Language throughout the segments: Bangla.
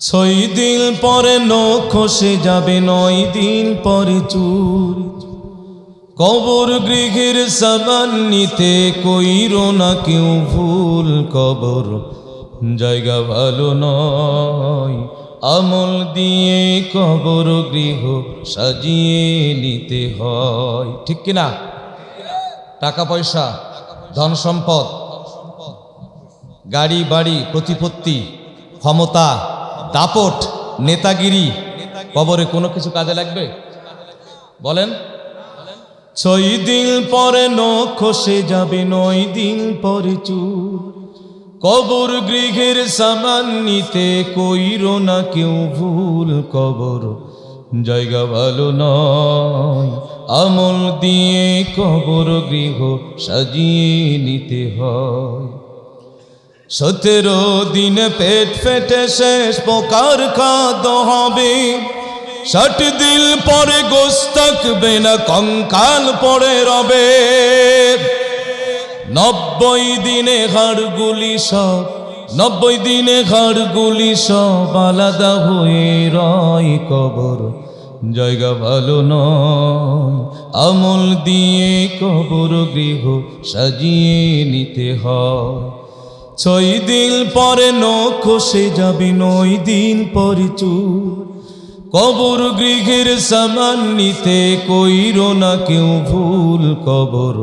ছয় দিন পরে নখ খসে যাবে, নয় দিন পরে চুর। কবর গৃহের সামান নিতে কইর না কেউ ভুল কবর। জায়গা ভালো নয়, আমল দিয়ে কবর গৃহ সাজিয়ে নিতে হয়। ঠিক কিনা টাকা পয়সা, ধন সম্পদ, গাড়ি বাড়ি, প্রতিপত্তি, ক্ষমতা দাপট, নেতাগিরি, কবরে কোনো কিছু কাজে লাগবে? বলেন। ছয় দিন পরে নখ খসে যাবে, নয় দিন পরে চুর। কবর গৃহের সামান নিতে কইর না কেউ ভুল কবর। জায়গা ভালো নয়, আমল দিয়ে কবর গৃহ সাজিয়ে নিতে হয়। সতেরো দিন পেট ফেটে শেষ, পোকার খাদ্য হবে। ষাট দিন পরে গোস থাকবে না, কঙ্কাল পরে রবে। নব্বই দিনে হাড়গুলি সব, নব্বই দিনে হাড়গুলি সব আলাদা হয়ে রয় কবর। জায়গা ভালো নয়, আমল দিয়ে কবর গৃহ সাজিয়ে নিতে হয়। ছয় দিন পরে নখ খসে যাবে, নয় দিন পরে চুর কবর গৃহের সামান নিতে কইর না কেউ ভুল কবর।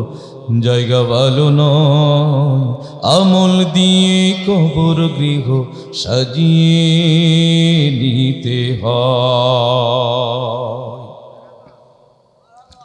জায়গা ভালো নয়, আমল দিয়ে কবর গৃহ সাজিয়ে নিতে হয়।